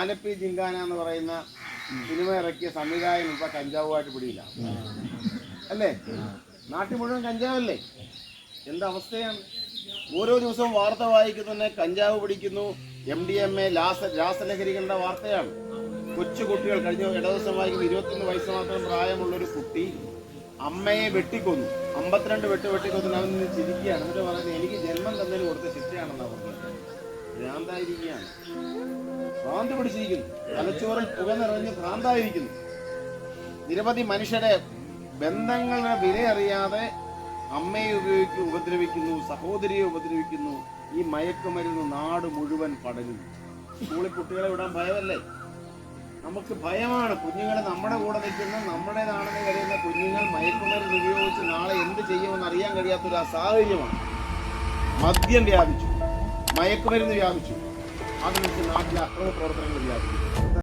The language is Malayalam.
ആലപ്പി ജിങ്കാന എന്ന് പറയുന്ന സിനിമ ഇറക്കിയ സംവിധായകൻ ഇപ്പൊ കഞ്ചാവുമായിട്ട് പിടിയില്ല. അല്ലേ? നാട്ടിൽ മുഴുവൻ കഞ്ചാവല്ലേ? എന്തവസ്ഥയാണ് ഓരോ ദിവസവും വാർത്ത വായിക്കുന്നതന്നെ കഞ്ചാവ് പിടിക്കുന്നു. എം ഡി എം എ ലാസ രാസലഹരികളുടെ വാർത്തയാണ്. കൊച്ചു കുട്ടികൾ കഴിഞ്ഞ ഇട ദിവസം വായിക്കുന്ന ഇരുപത്തൊന്ന് വയസ്സ് മാത്രം പ്രായമുള്ള ഒരു കുട്ടി അമ്മയെ വെട്ടിക്കൊന്നു. അമ്പത്തിരണ്ട് വെട്ട് വെട്ടിക്കൊന്നു. അവൻ നിന്ന് ചിരിക്കുകയാണ്. എന്നിട്ട് പറയുന്നത് എനിക്ക് ജന്മം തന്നതിന് കൊടുത്ത ശിക്ഷയാണെന്നാണ് പറഞ്ഞത്. ഭ്രാന്തായിരിക്കുകയാണ്. ഭ്രാന്ത് പിടിച്ചിരിക്കുന്നു. തലച്ചോറിൽ പുക നിറഞ്ഞ് ഭ്രാന്തായിരിക്കുന്നു. നിരവധി മനുഷ്യരെ ബന്ധങ്ങളുടെ വില അറിയാതെ അമ്മയെ ഉപയോഗിക്കും ഉപദ്രവിക്കുന്നു സഹോദരിയെ ഉപദ്രവിക്കുന്നു ഈ മയക്കുമരുന്ന് നാട് മുഴുവൻ പടരുന്നു. സ്കൂളിൽ കുട്ടികളെ വിടാൻ ഭയമല്ലേ? നമുക്ക് ഭയമാണ്. കുഞ്ഞുങ്ങൾ നമ്മുടെ കൂടെ നിൽക്കുന്ന നമ്മുടേതാണെന്ന് കരുതുന്ന കുഞ്ഞുങ്ങൾ മയക്കുമരുന്ന് ഉപയോഗിച്ച് നാളെ എന്ത് ചെയ്യുമെന്ന് അറിയാൻ കഴിയാത്തൊരു അസാഹചര്യമാണ് സാഹചര്യമാണ്. മദ്യം വ്യാപിച്ചു. മയക്കുമരുന്ന് വ്യാപിച്ചു. ஆதரவு நாட்டில் அக்கிரம பிரவர்த்தனங்கள்